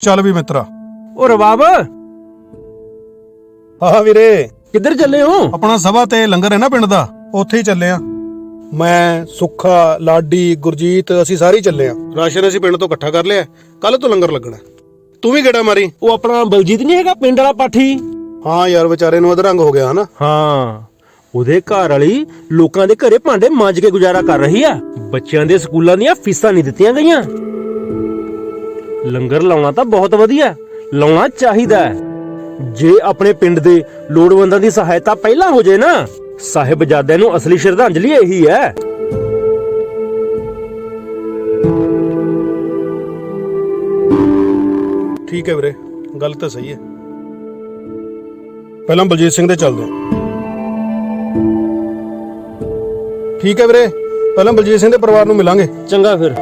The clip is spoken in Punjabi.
ਚੱਲ ਵੀ ਮਿੱਤਰਾ। ਓ ਰਬਾਬ। ਹਾਂ ਵੀਰੇ। ਕਿੱਧਰ ਚੱਲੇ ਹੋ? ਆਪਣਾ ਸਭਾ ਤੇ ਲੰਗਰ ਹੈ ਨਾ ਪਿੰਡ ਦਾ ਉੱਥੇ ਹੀ ਚੱਲੇ ਆ। ਮੈਂ ਸੁੱਖਾ ਲਾਡੀ ਗੁਰਜੀਤ ਅਸੀਂ ਸਾਰੇ ਹੀ ਚੱਲੇ ਆ। ਰਾਸ਼ਨ ਅਸੀਂ ਪਿੰਡ ਤੋਂ ਇਕੱਠਾ ਕਰ ਲਿਆ ਕੱਲ ਤੋਂ ਲੰਗਰ ਲੱਗਣਾ ਤੂੰ ਵੀ ਗੇੜਾ ਮਾਰੀ। ਉਹ ਆਪਣਾ ਬਲਜੀਤ ਨਹੀਂ ਹੈਗਾ ਪਿੰਡ ਵਾਲਾ ਪਾਠੀ? ਹਾਂ ਯਾਰ ਵਿਚਾਰੇ ਨੂੰ ਅਧਰੰਗ ਹੋ ਗਿਆ ਹਨਾ? ਹਾਂ। ਉਹਦੇ ਘਰ ਵਾਲੀ ਲੋਕਾਂ ਦੇ ਘਰੇ ਭਾਂਡੇ ਮਾਂਜ ਕੇ ਗੁਜ਼ਾਰਾ ਕਰ ਰਹੀ ਆ। ਬੱਚਿਆਂ ਦੇ ਸਕੂਲਾਂ ਦੀਆਂ ਫੀਸਾਂ ਨਹੀਂ ਦਿੱਤੀਆਂ ਗਈਆਂ। ਲੰਗਰ ਲਾਉਣਾ ਤਾਂ ਬਹੁਤ ਵਧੀਆ ਲਾਉਣਾ ਚਾਹੀਦਾ ਹੈ। ਜੇ ਆਪਣੇ ਪਿੰਡ ਦੇ ਲੋੜਵੰਦਾਂ ਦੀ ਸਹਾਇਤਾ ਪਹਿਲਾਂ ਹੋ ਜੇ ਨਾ ਸਾਹਿਬਜ਼ਾਦਿਆਂ ਨੂੰ ਅਸਲੀ ਸ਼ਰਧਾਂਜਲੀ ਇਹੀ ਹੈ। ਠੀਕ ਹੈ ਵੀਰੇ ਗੱਲ ਤਾਂ ਸਹੀ ਹੈ। ਪਹਿਲਾਂ ਬਲਜੀਤ ਸਿੰਘ ਦੇ ਚੱਲਦੇ ਹਾਂ। ਠੀਕ ਹੈ ਵੀਰੇ ਪਹਿਲਾਂ ਬਲਜੀਤ ਸਿੰਘ ਦੇ ਪਰਿਵਾਰ ਨੂੰ ਮਿਲਾਂਗੇ। ਚੰਗਾ ਫਿਰ।